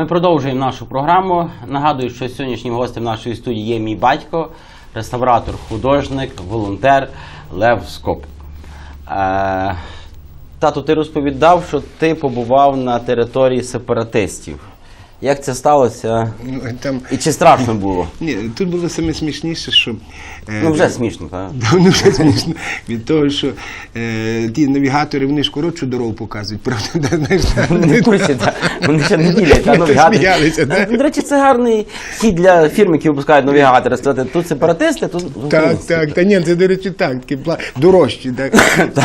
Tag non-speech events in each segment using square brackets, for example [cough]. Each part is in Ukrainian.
Ми продовжуємо нашу програму. Нагадую, що сьогоднішнім гостем нашої студії є мій батько, реставратор, художник, волонтер Лев Скоп. Е, тату, ти розповідав, що ти побував на території сепаратистів. Як це сталося? Ну, там, І чи страшно було? [laughs] ні, тут було саме смішніше, що. е, Ну вже смішно, так? [laughs] Ну, вже смішно від того, що е, ті навігатори вони ж коротшу дорогу показують, правда? Да, знаєш, [laughs] Вони не курсі, та. вони ще не ділять. Ми навігатори. До речі, це гарний хід для фірм, які випускають навігатори. Сказати, тут сепаратисти, тут Так, так, та ні, це до речі, так, такі дорожчі. Так.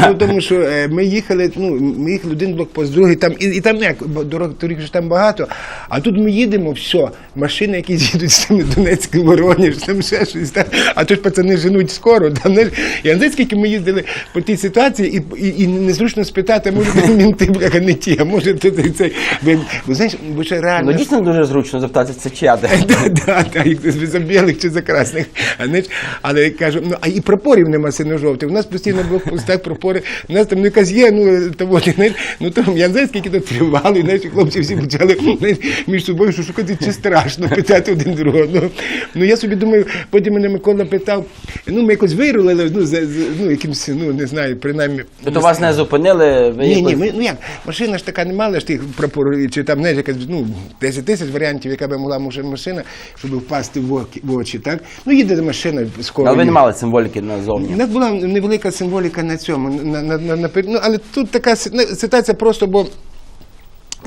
Ну, тому що е, ми їхали, ну, ми їхали один блокпост, другий там, і, і там ну, як дорог, доріг ж там багато, а тут ми їдемо, все, машини, які їдуть з тими Донецьким Воронеж, там ще щось. Так. А тут пацани женуть скоро. Там, знаєш, і знаєш, скільки ми їздили по тій ситуації, і, і, і незручно спитати, може бути мінти, бляха, не ті, а може тут цей. Бо, знаєш, бо ще реально. Ну дійсно дуже зручно запитатися, це чия де. [laughs] Да, да, так, за білих чи за красних. А, знаєш, але я кажу, ну а і прапорів нема синьо-жовтих. У нас постійно блокпостах прапори. У нас там ну, якась є, ну того, знаєш, ну там я не знаю, скільки тут тривали, знаєш, і хлопці всі почали знаєш, між собою, що шукати, чи страшно питати один другого. Ну, ну я собі думаю, потім мене Микола питав, ну ми якось вирулили, ну, за, за- ну якимось, ну не знаю, принаймні. Тобто вас не зупинили, ви Ні, якось- ні, ми, ну як, машина ж така не мала ж тих прапорів, чи там, знаєш, якась, ну, 10 тисяч варіантів, яка би могла може, машина, щоб впасти в оки- в очі, так? Ну, їде машина скоро. Але ви не мали символіки назовні. У нас була невелика символіка на цьому, на, на, на, на, пер- ну, але тут така си- ну, ситуація просто, бо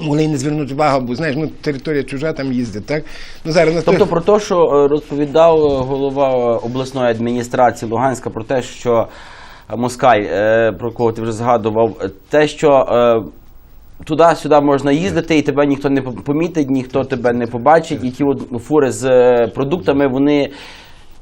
могли не звернути увагу, бо знаєш, ну, територія чужа там їздить, так? Ну, зараз на Тобто про те, що е, розповідав е, голова обласної адміністрації Луганська про те, що е, Москаль, про кого ти вже згадував, те, що туди-сюди можна їздити, і тебе ніхто не помітить, ніхто тебе не побачить, і ті от фури з продуктами, вони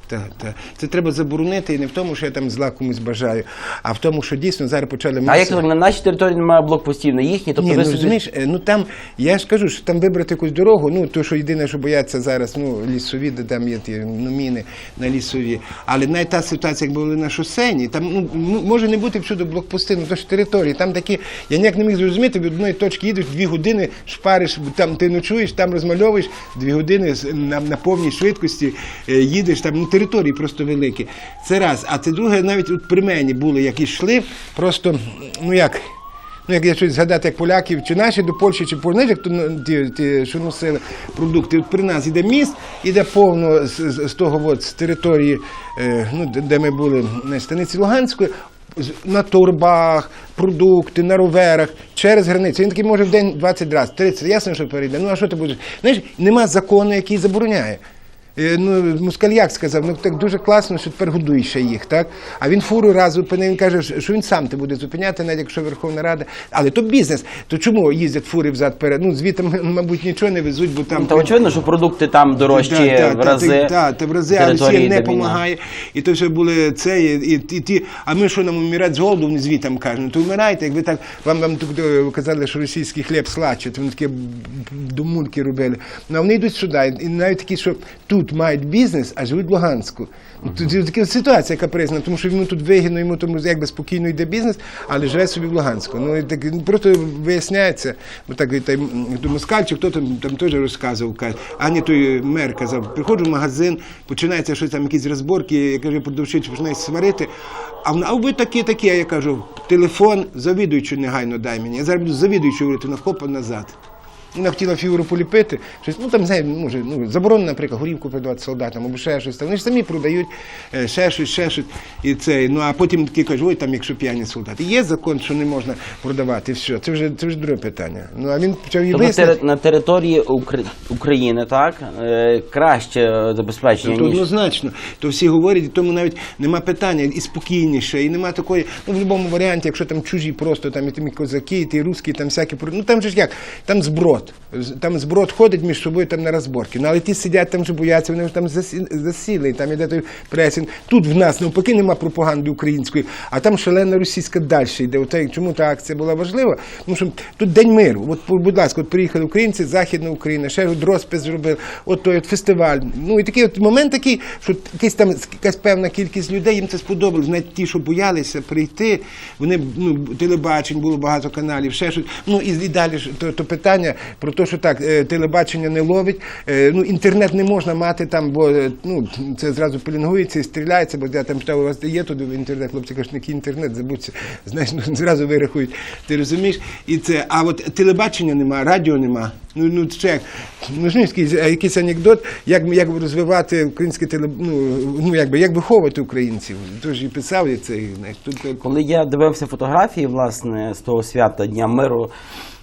Так, так. Це треба заборонити і не в тому, що я там зла комусь бажаю, а в тому, що дійсно зараз почали А як масово- на нашій території немає блокпостів, на їхній, тобто Ні, ви ну собі... розумієш, е, ну там я ж кажу, що там вибрати якусь дорогу. Ну то, що єдине, що бояться зараз, ну лісові, де там є ті ну, міни на лісові. Але навіть та ситуація, як були на шосейні, там ну м- може не бути всюди блокпости, ну то ж території. Там такі, я ніяк не міг зрозуміти, від одної точки їдеш дві години, шпариш, там ти ночуєш, там розмальовуєш дві години з- на, на повній швидкості е, їдеш. Там ну території просто великі. Це раз. А це друге, навіть от при мені були, як йшли, просто ну як. Ну, як я щось згадати, як поляків, чи наші до Польщі, чи Польщі, як то ну, ті, ті, що носили продукти. От при нас іде міст, іде повно з, з, з того, от, з території, е, ну, де ми були на станиці Луганської, на торбах, продукти, на роверах, через границю. Він такий може в день 20 разів, 30, ясно, що перейде. Ну а що ти будеш? Знаєш, нема закону, який забороняє. Е, Ну, Москаль як сказав, ну так дуже класно, що тепер годуй ще їх, так? А він фуру раз зупинив, він каже, що він сам те буде зупиняти, навіть якщо Верховна Рада. Але то бізнес. То чому їздять фури взад перед? Ну, звідти, мабуть, нічого не везуть, бо там. Та очевидно, що продукти там дорожчі Та, та, в рази. Та, та, та, в рази, а території, Росія не допомагає. І то все були це, і, і, і ті, а ми що нам умирати з голоду, вони звітам кажуть, ну то вмирайте, якби так, вам, вам тут е, казали, що російський хліб слаче, то вони такі думульки робили. Ну, а вони йдуть сюди, і навіть такі, що тут мають бізнес, а живуть в Луганську. Ну, Тут така ситуація, яка признана, тому що йому тут вигідно, йому тому якби спокійно йде бізнес, але живе собі в Луганську. Ну, і так, ну, просто виясняється, бо так і той, москаль, чи хто там, там теж розказував, каже, а той мер казав, приходжу в магазин, починається щось там, якісь розборки, я кажу, продавщиця починає сварити. А вона, а ви такі, такі, а я кажу, телефон, завідуючу негайно дай мені. Я зараз буду завідуючу говорити, навхопа назад. Вона хотіла фігуру поліпити, щось, ну там знає, може, ну, заборонено, наприклад, горівку продавати солдатам або ще щось. Там. Вони ж самі продають е, ще щось, ще щось. І це, ну а потім такі кажуть, ой, там, якщо п'яні солдати. Є закон, що не можна продавати, все. Це вже це вже друге питання. Ну а він почав її Тобто виясняти. тери- на території Укр- України так е, краще забезпечення То ніж однозначно, то всі говорять, і тому навіть нема питання і спокійніше, і нема такої. Ну в будь-якому варіанті, якщо там чужі просто там і тими козаки, і ті русські, там всякі ну там же ж як, там зброд. З- Там зброд ходить між собою там на розборки. Ну але ті сидять там, що бояться, вони там засі- засіли, там іде той пресінг. Тут в нас навпаки нема пропаганди української, а там шалена російська далі йде. Оце, чому та акція була важлива? Тому що тут день миру. От, будь ласка, от приїхали українці з Західної України, ще от розпис зробив, от той от фестиваль. Ну і такий от момент такий, що якийсь там якась певна кількість людей їм це сподобалось. Навіть ті, що боялися прийти, вони ну телебачень було багато каналів, ще щось. Ну і, і далі ж то, то питання, про те, що так, е, телебачення не ловить, е, ну, інтернет не можна мати там, бо е, ну, це зразу пелінгується і стріляється, бо я там питав, у вас є туди в інтернет, хлопці кажуть, який інтернет, забудьте, знаєш, ну, зразу вирахують, ти розумієш? І це, а от телебачення нема, радіо нема. Ну, ну це як, ну, ж якийсь, якийсь анекдот, як, як розвивати українське теле, ну, ну, якби, як виховувати українців. Тож і писав я це, знаєш, тут е, Коли я дивився фотографії власне з того свята Дня миру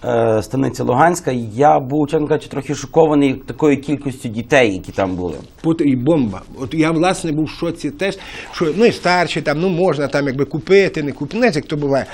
е, станиці Луганська, я був чесно кажучи, трохи шокований такою кількістю дітей, які там були. Пут і бомба. От я власне був в шоці теж, що ну і старші там, ну можна там якби купити, не купити. Знаєте, як то буває.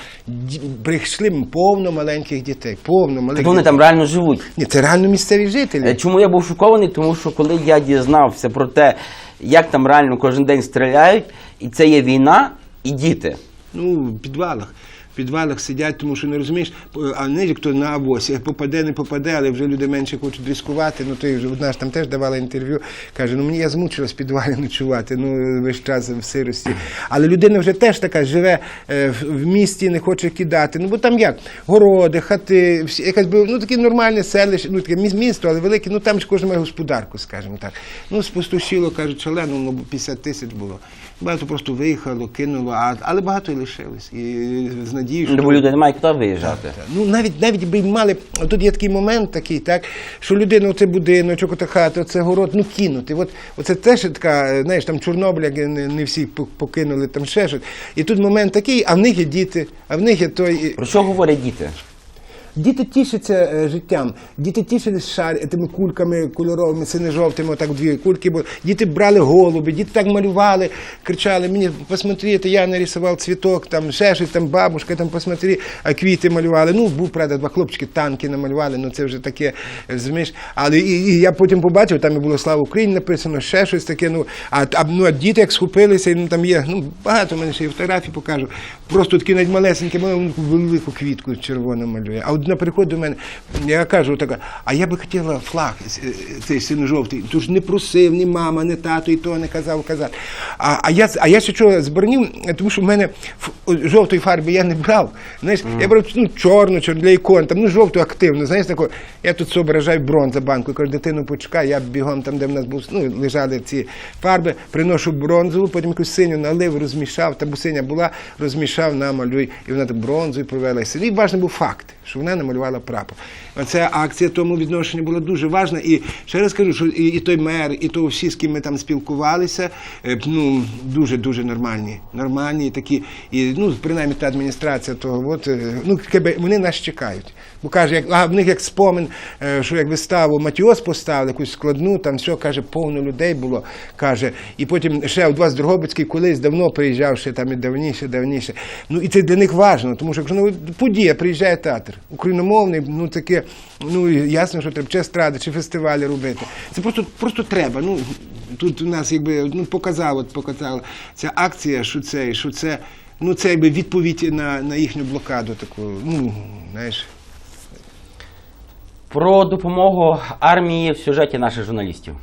Прийшли повно маленьких дітей, повно маленьких. Так вони дітей. там реально живуть. Ні, це реально місцеві жителі. Е, Чому я був шокований? Тому що коли я дізнався про те, як там реально кожен день стріляють, і це є війна і діти. Ну, в підвалах. В підвалах сидять, тому що не розумієш, а не як то на авось, попаде, не попаде, але вже люди менше хочуть ризикувати. Ну, вже одна ж там теж давала інтерв'ю, каже, ну мені я змучилась в підвалі ночувати, ну весь час в сирості. Але людина вже теж така живе е, в- місті, не хоче кидати. Ну бо там як? Городи, хати, всі, якась би, ну таке нормальне селище, ну таке місто, але велике, ну там ж кожен має господарку, скажімо так. Ну, спустошило, кажуть, шалено, ну 50 тисяч було. Багато просто виїхало, кинуло, а, але багато і лишилось. І з надією, що Бо люди не мають куди виїжджати. Ну навіть навіть би мали тут є такий момент, такий, так що людина, оце будиночок, ота хата, оце город, ну кинути. От оце теж така, знаєш, там Чорнобиль, як не, не всі пок- покинули, там ще щось. І тут момент такий, а в них є діти, а в них є той. Про що говорять діти? Діти тішаться е, життям, діти тішились шар тими кульками кольоровими, сине-жовтими, отак дві кульки. Бо діти брали голуби, діти так малювали, кричали мені, посмотрите, я нарисував цвіток, там ще щось, там бабушка, там посмотри, а квіти малювали. Ну, був, правда, два хлопчики танки намалювали, ну це вже таке, е, розумієш. Але і, і я потім побачив, там і було Слава Україні написано, ще щось таке. Ну, а, ну, а діти як схопилися, і, ну, там є, ну, багато мене ще і фотографій покажу. Просто такі навіть малесенькі, велику квітку червону малює. А одна приходить до мене, я кажу, така, а я би хотіла флаг е, цей синьо-жовтий. Тож не просив, ні мама, ні тато, і то не казав казати. А, а, я, а я ще чого зборнів, тому що в мене жовтої фарби я не брав. Знаєш, я брав ну, чорну, чорну для ікон, там, ну, жовту активну. Знаєш, таку, я тут зображаю бронза банку, кажу, дитину почекай, я бігом там, де в нас був, ну, лежали ці фарби, приношу бронзову, потім якусь синю налив, розмішав, та бо синя була, розмішав, намалюй, і вона там бронзою провелася. І важливий був факт, що вона намалювала прапор. Оця акція тому відношенню була дуже важна. І ще раз кажу, що і, і той мер, і то всі, з ким ми там спілкувалися, е, ну, дуже-дуже нормальні. Нормальні такі, і, ну, принаймні та адміністрація того, от, е, ну, вони нас чекають. Бо каже, як, а в них як спомин, е, що як виставу Матіос поставили, якусь складну, там все, каже, повно людей було, каже. І потім ще у вас Дрогобицький колись давно приїжджав, ще там і давніше, давніше. Ну і це для них важливо, тому що якщо ну, подія, приїжджає театр, україномовний, ну таке, ну ясно, що треба чи естради, чи фестивалі робити. Це просто, просто треба. Ну, тут у нас якби ну, показав, от показала ця акція, що це, що це, ну це якби відповідь на, на їхню блокаду таку, ну, знаєш. Про допомогу армії в сюжеті наших журналістів.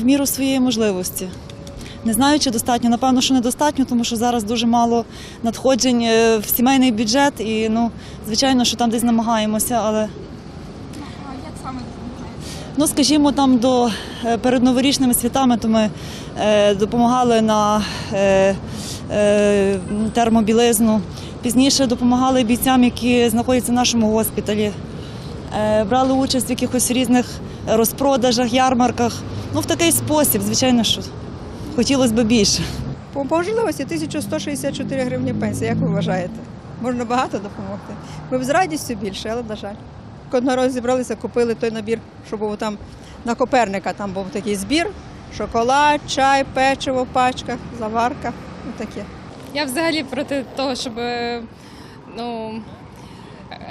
в міру своєї можливості. Не знаю, чи достатньо. Напевно, що недостатньо, тому що зараз дуже мало надходжень е, в сімейний бюджет, і ну, звичайно, що там десь намагаємося, але. Ну, скажімо, там до е, перед новорічними святами, то ми е, допомагали на е, е, термобілизну. Пізніше допомагали бійцям, які знаходяться в нашому госпіталі. Е, брали участь в якихось різних розпродажах, ярмарках. Ну, в такий спосіб, звичайно, що хотілося б більше. По можливості 1164 гривні пенсії, як ви вважаєте? Можна багато допомогти. Ми б з радістю більше, але на жаль. Одного разу зібралися, купили той набір, що був там на Коперника, там був такий збір, шоколад, чай, печиво в пачках, заварка. Таке. Я взагалі проти того, щоб е, ну,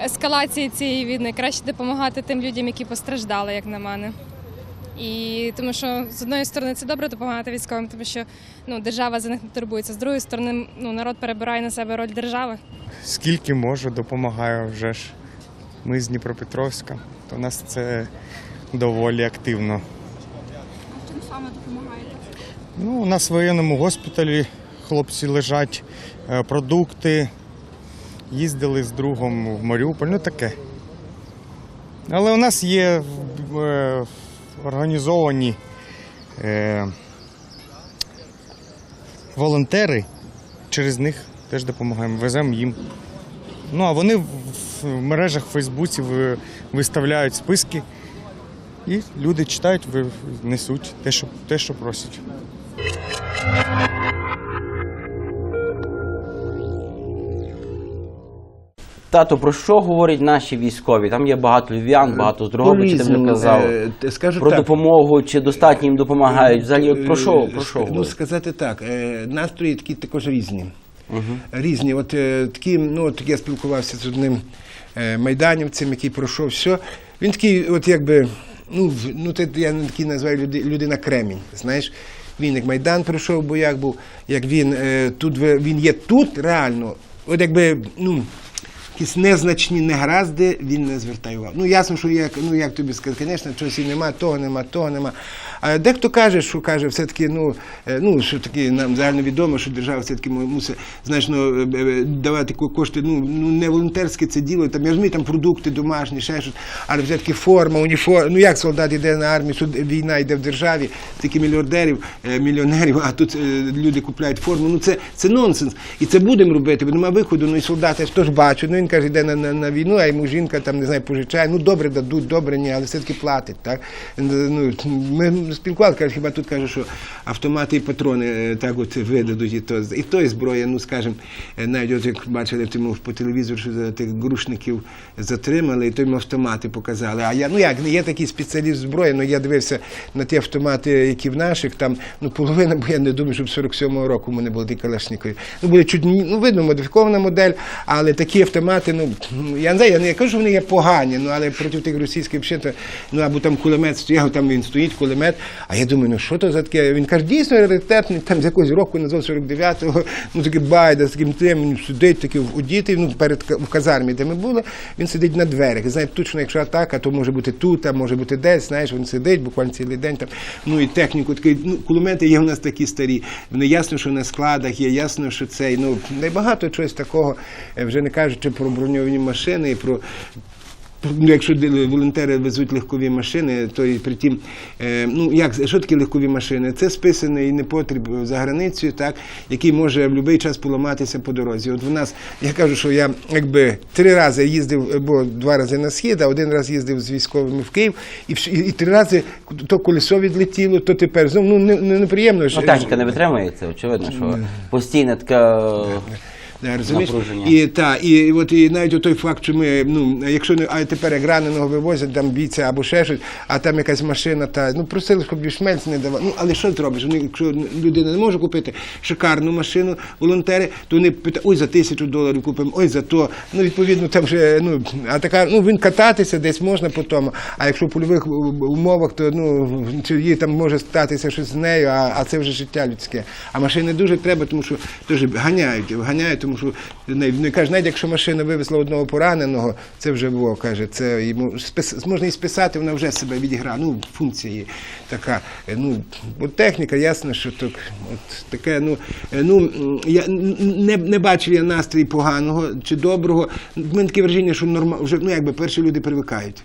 ескалації цієї війни краще допомагати тим людям, які постраждали, як на мене. І тому що з одної сторони це добре допомагати військовим, тому що ну, держава за них не турбується. З другої сторони, ну, народ перебирає на себе роль держави. Скільки можу, допомагаю вже ж. Ми з Дніпропетровська, то у нас це доволі активно. А чим саме допомагаєте? Ну, у нас в воєнному госпіталі хлопці лежать, е, продукти. Їздили з другом в Маріуполь, ну таке. Але у нас є е, організовані е, волонтери, через них теж допомагаємо, веземо їм. Ну, а вони в, мережах Фейсбуці виставляють списки, і люди читають, несуть те, що, те, що просять. Тато, про що говорять наші військові? Там є багато львів'ян, багато з Дрогобича, ти вже казав. е, скажу Про так. допомогу, чи достатньо їм допомагають? Взагалі, от про що, Е, про що Ну, сказати так, е, настрої такі також різні. Різні. От е, такі, ну, от я спілкувався з одним е, майданівцем, який пройшов все. Він такий, от якби, ну, ну це я не такий називаю людина кремінь. Знаєш, він як Майдан пройшов в боях був, як він е, тут він є тут реально, от якби, ну. Якісь незначні негаразди він не звертає увагу. Ну ясно, що як, ну як тобі сказати, звісно, чогось і нема, того нема, того нема. А дехто каже, що каже, все-таки, ну, е, ну що таки нам загально відомо, що держава все-таки му- мусить значно е, е, давати ко- кошти. Ну, ну не волонтерське це діло, там я розумію, там продукти домашні, ще щось, але все-таки форма, уніформа. Ну як солдат йде на армію, тут війна йде в державі, тільки мільярдерів, мільйонерів, а тут люди купляють форму. Ну це, це нонсенс. І це будемо робити, бо немає виходу. Ну і солдат, я ж теж бачу. Ну він каже, йде на, на, на війну, а йому жінка там не знаю, пожичає. Ну добре дадуть, добре, ні, але все-таки платить. Так? Ну, ми спілкували, каже, хіба тут каже, що автомати і патрони е, так от видадуть, і то і то зброя, ну скажімо, е, навіть от як бачили тому по телевізору, що тих грушників затримали, і то їм автомати показали. А я ну як не є такий спеціаліст зброї, ну я дивився на ті автомати, які в наших, там ну половина, бо я не думаю, що в 47-го року в мене були ті калашникові. Ну були чуть ну видно, модифікована модель, але такі автомати, ну я не знаю, я не кажу, що вони є погані, ну але проти тих російських взагалі, ну або там кулемет стояв, там він стоїть, кулемет. А я думаю, ну що то за таке? Він каже, дійсно раритетний, там з якогось року назвав 49-го, ну такий байда з таким тим, він сидить такий одітий, ну перед в казармі, де ми були, він сидить на дверях. І знаєте, точно, якщо атака, то може бути тут, а може бути десь, знаєш, він сидить буквально цілий день там. Ну і техніку такий, ну, кулемети є в нас такі старі. Вони ясно, що на складах є, ясно, що це. Ну, небагато чогось такого, е, вже не кажучи про броньовані машини і про. Ну, якщо волонтери везуть легкові машини, то і притім, е, ну як що таке легкові машини? Це списаний непотріб за границею, так який може в будь-який час поламатися по дорозі. От в нас я кажу, що я якби три рази їздив, або два рази на схід, а один раз їздив з військовими в Київ, і, і, і три рази то колесо відлетіло, то тепер знову ну не, не, неприємно. Ну, ж- техніка не витримує це, очевидно, що постійно така. Да, розумієш? І, та, і, от, і навіть той факт, що ми, ну, якщо не, а тепер як раненого вивозять, там бійця або ще щось, а там якась машина, та, ну, просили, щоб бішмельц не давали. Ну, але що ти робиш? Вони, якщо людина не може купити шикарну машину, волонтери, то вони питають, ой, за тисячу доларів купимо, ой, за то. Ну, відповідно, там вже, ну, а така, ну, він кататися десь можна по тому, а якщо в польових умовах, то, ну, їй там може статися щось з нею, а, а це вже життя людське. А машини дуже треба, тому що теж ганяють, ганяють, тому що не, каже, навіть якщо машина вивезла одного пораненого, це вже во, каже, це йому можна і списати, вона вже себе відіграє. Ну, функція її така. Ну, от техніка, ясно, що так, от таке, ну, ну я не, не бачив я настрій поганого чи доброго. В мене таке враження, що норма, вже, ну, якби перші люди привикають.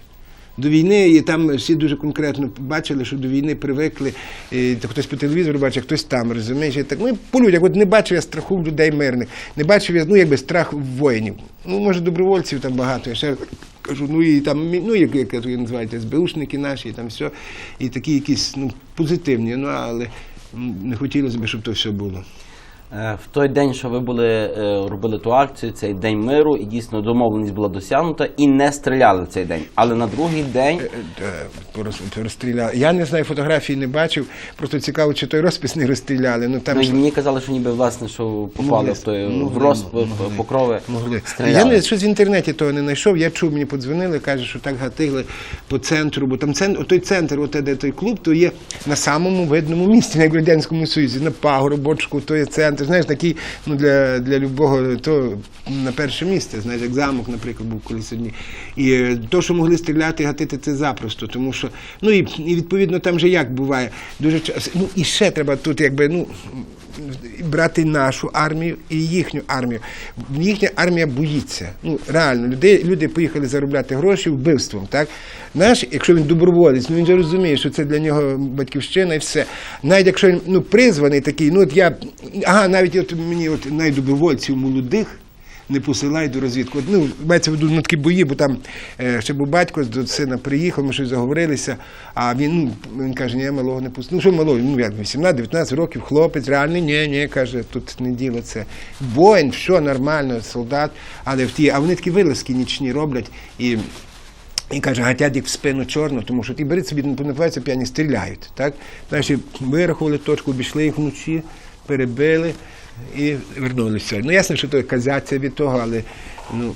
До війни, і там всі дуже конкретно бачили, що до війни привикли. І, то хтось по телевізору бачив, хтось там, розумієш. І так, ну, і по людях, от не бачив я страху в людей мирних, не бачив я, ну, якби страх воїнів. Ну, може, добровольців там багато, я ще кажу, ну і там, ну, як, як ви називаєте, СБУшники наші, і там все, і такі якісь, ну, позитивні, ну, але не хотілося б, щоб то все було. Е, В той день, що ви були, е, робили ту акцію, цей день миру, і дійсно домовленість була досягнута, і не стріляли в цей день. Але на другий день Е, Розстріляли. Я не знаю, фотографії не бачив, просто цікаво, чи той розпис не розстріляли. Ну, там ну, мені казали, що ніби власне, що попали в той в розп могли. покрови. Могли. Стріляли. Я не щось в інтернеті того не знайшов. Я чув, мені подзвонили, каже, що так гатили по центру, бо там центр, той центр, от де той клуб, то є на самому видному місці, як в Радянському Союзі, на пагорбочку, то є центр. Знаєш, такий ну, для, для любого, то на перше місце, знаєш, як замок, наприклад, був колись одні. І е, то, що могли стріляти і гатити, це запросто, тому що, ну і, і відповідно там же як буває, дуже часто. Ну і ще треба тут, якби, ну брати нашу армію і їхню армію. Їхня армія боїться. Ну, реально, люди, люди поїхали заробляти гроші вбивством. Так? Наш, якщо він доброволець, ну він же розуміє, що це для нього батьківщина і все. Навіть якщо він ну, призваний такий, ну от я, ага, навіть от мені от найдобровольців молодих не посилають до розвідки. От, ну, мається в виду ну, такі бої, бо там е, ще був батько до сина приїхав, ми щось заговорилися, а він, ну, він каже, ні, малого не пустив. Ну, що малого? Ну, як 18-19 років, хлопець, реальний, ні, ні, каже, тут не діло це. Воїн, що нормально, солдат, але в ті, а вони такі вилазки нічні роблять і. І каже, гатять їх в спину чорно, тому що ті беруть собі, не напиваються п'яні, стріляють. Так? Далі вирахували точку, обійшли їх вночі, перебили і вернулися. Ну, ясно, що то казяться від того, але ну,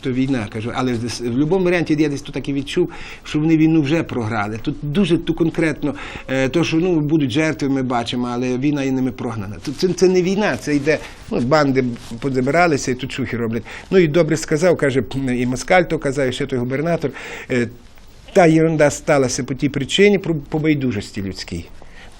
то війна, кажу. Але в будь-якому варіанті я десь тут так і відчув, що вони війну вже програли. Тут дуже тут конкретно, е, то, що ну, будуть жертви, ми бачимо, але війна і ними прогнана. Тут це, це не війна, це йде, ну, банди позабиралися і тут чухи роблять. Ну і добре сказав, каже, і Москаль то казав, і ще той губернатор. е, та єрунда сталася по тій причині, по байдужості людській.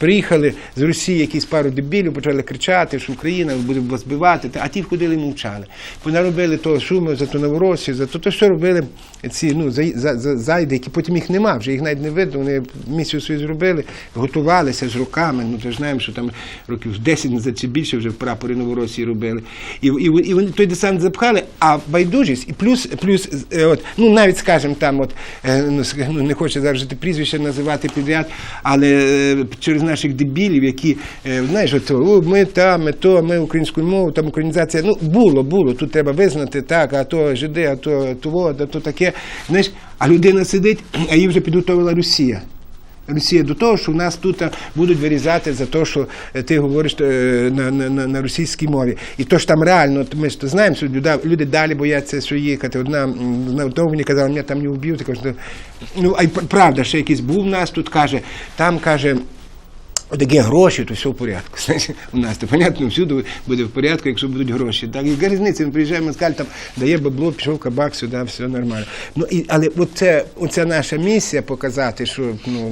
Приїхали з Росії якісь пару дебілів, почали кричати, що Україна буде вас бивати, а ті входили і мовчали. Понаробили того шуму за ту Новоросію, за то, то що робили ці ну, за, за, за, зайди, які потім їх нема, вже їх навіть не видно, вони місію свою зробили, готувалися з роками. Ну, то ж знаємо, що там років 10 назад чи більше вже в прапорі Новоросії робили. І, і, і вони той десант запхали, а байдужість, і плюс, плюс е, от, ну навіть скажімо, там, от, е, ну, ну, не хочу зараз жити прізвище називати підряд, але е, через наших дебілів, які, е, знаєш, от, ми там, ми то, ми українською мовою, там українізація. Ну, було, було. Тут треба визнати, так, а то жиди, а то того, а то таке. Знаєш, а людина сидить, а її вже підготовила Росія. Росія до того, що в нас тут е, будуть вирізати за те, що е, ти говориш на, на, на, російській мові. І то ж там реально, ми ж то знаємо, що люди, далі бояться, що їхати. Одна одного мені казала, мене там не вб'ють. Ну, а й правда, ще якийсь був в нас тут, каже, там каже. Такі гроші, то все в порядку. У нас то понятно, всюди буде в порядку, якщо будуть гроші. Так, і різниця, він приїжджає москаль, там дає бабло, пішов кабак сюди, все нормально. Ну і але оце, оця наша місія показати, що ну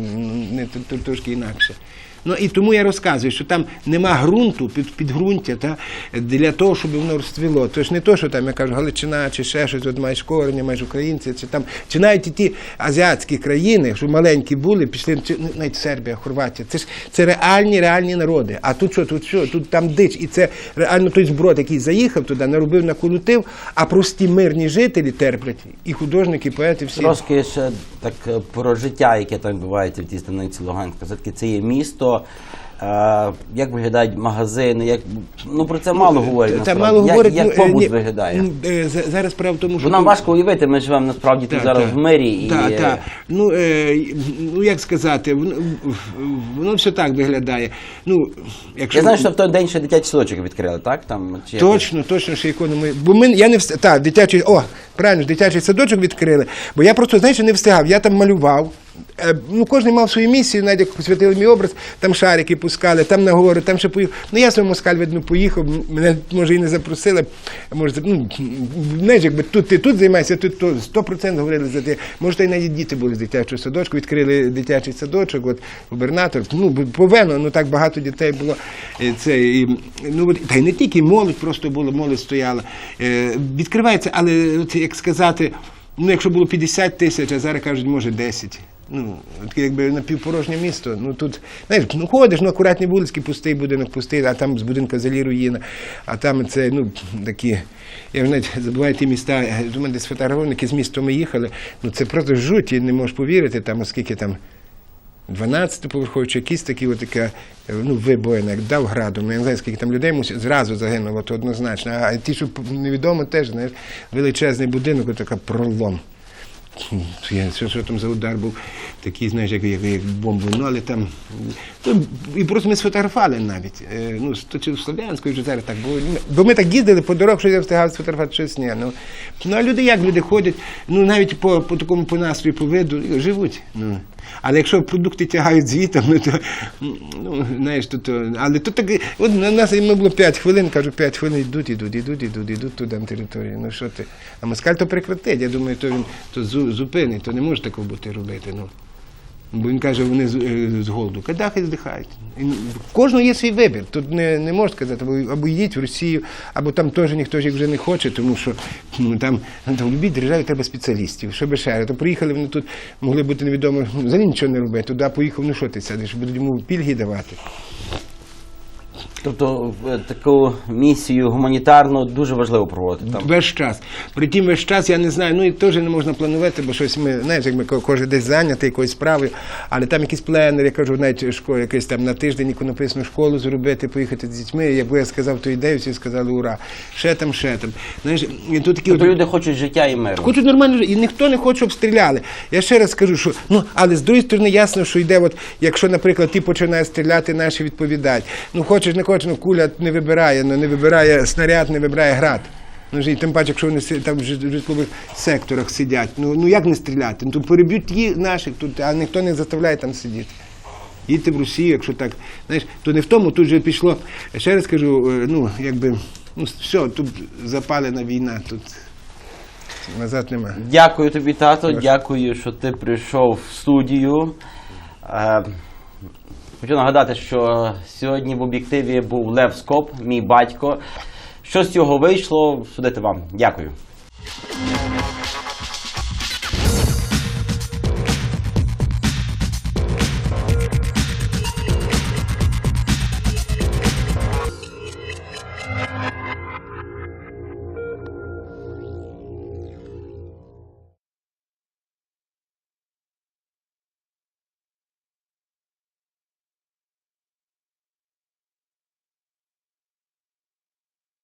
не трошки інакше. Ну і тому я розказую, що там нема ґрунту, під, підґрунтя та, для того, щоб воно розцвіло. Тож не то, що там я кажу, Галичина чи ще щось, от маєш корені, маєш українці, чи там, чи навіть і ті азіатські країни, що маленькі були, пішли, чи ну, навіть Сербія, Хорватія. Це ж це реальні, реальні народи. А тут що, тут що, тут там дич. І це реально той зброд, який заїхав туди, наробив, наколотив, а прості мирні жителі терплять, і художники, і поети всі. Трошки ще так е, про життя, яке там відбувається в тій станиці Луганська. Все-таки це є місто. Е, як виглядають магазини, як ну про це мало говорять. Та насправді. мало як, як ну, е, побут ні, виглядає. е, зараз справа в тому, що Бо нам важко уявити, ми живемо насправді тут Так, зараз так. в мирі і Так, е. Ну, е, ну як сказати, воно, воно все так виглядає. Ну, якщо я знаю, що в той день ще дитячий садочок відкрили, так? Там чи? Точно, точно, що ікону ми. Бо ми я не встиг. Так, дитячий, о, правильно, дитячий садочок відкрили. Бо я просто, знаєш, не встигав. Я там малював. Е, Ну, кожен мав свою місію, навіть як посвятили мій образ, там шарики пускали, там на гори, там ще поїхав. Ну, я своєму москаль, видно, поїхав, мене, може, і не запросили. Може, ну, знаєш, якби тут ти тут займаєшся, тут то 100% говорили за те. Може, й навіть діти були з дитячого садочку, відкрили дитячий садочок, от губернатор, ну, повинно, ну так багато дітей було. Це, і, ну, от, та й не тільки молодь, просто було, молодь стояла. Е, відкривається, але от, як сказати, ну, якщо було 50 тисяч, а зараз кажуть, може 10. Ну, таке якби напівпорожнє місто. Ну тут, знаєш, ну ходиш, ну акуратні вулицьки, пустий будинок, пустий, а там з будинка взагалі руїна, а там це, ну, такі. Я вже навіть забуваю ті міста, до мене десь фотографовані, які з міста ми їхали. Ну це просто жуть, не можеш повірити, там оскільки там 12-поверхові, чи якісь такі, от така, ну, вибоїна, як дав градом. Ну, я не знаю, скільки там людей мусить, зразу загинуло, то однозначно. А ті, що невідомо, теж, знаєш, величезний будинок, така пролом. Я, що, там за удар був такий, знаєш, як, як, як бомбу. Ну, але там. Ну, і просто ми сфотографували навіть. Е, ну, то чи в Слов'янську, вже зараз так було. Бо ми так їздили по дорогах, що я встигав сфотографувати щось ні. Ну, ну а люди як люди ходять, ну навіть по, по такому по настрою, по виду, живуть. Ну. Але якщо продукти тягають звітом, ну то ну, знаєш, то, то але тут так, от на нас ми було 5 хвилин, кажу, 5 хвилин йдуть, йдуть, йдуть, йдуть, йдуть туди на територію. Ну що ти? А москаль то прекратить. Я думаю, то він то зу- зупинить, то не може такого бути робити. Ну. Бо він каже, вони з, е, з голоду. Кадахи здихають. В кожного є свій вибір. Тут не, не можна сказати, або, або йдіть в Росію, або там теж ніхто ж вже не хоче, тому що ну, там, там в будь-якій державі треба спеціалістів. Що би ще? То приїхали вони тут, могли бути невідомо, взагалі нічого не робити. Туди поїхав, ну що ти сидиш, будуть йому пільги давати. Тобто таку місію гуманітарну дуже важливо проводити там. Весь час. Притім весь час я не знаю, ну і теж не можна планувати, бо щось ми, знаєш, як ми кожен десь зайнятий якоюсь справою, але там якийсь пленер, я кажу, навіть школа, якийсь там на тиждень яку написано школу зробити, поїхати з дітьми. Якби я сказав ту ідею, всі сказали ура. Ще там, ще там. Знаєш, і тут такі Тобто люди хочуть життя і миру. Хочуть нормально і ніхто не хоче, щоб стріляли. Я ще раз скажу, що ну але з другої сторони ясно, що йде, от якщо, наприклад, ти починаєш стріляти, наші відповідають. Ну хочеш, не ну куля не вибирає, ну не вибирає снаряд, не вибирає град. Ну і тим паче, якщо вони там в житлових секторах сидять, ну ну як не стріляти? Ну тут переб'ють ті наших, тут, а ніхто не заставляє там сидіти. Їдьте в Росію, якщо так. Знаєш, то не в тому, тут же пішло. Ще раз кажу, е, ну якби ну все, тут запалена війна, тут назад нема. Дякую тобі, тато. Дякую, що ти прийшов в студію. Хочу нагадати, що сьогодні в об'єктиві був Лев Скоп, мій батько. Що з цього вийшло, судити вам. Дякую.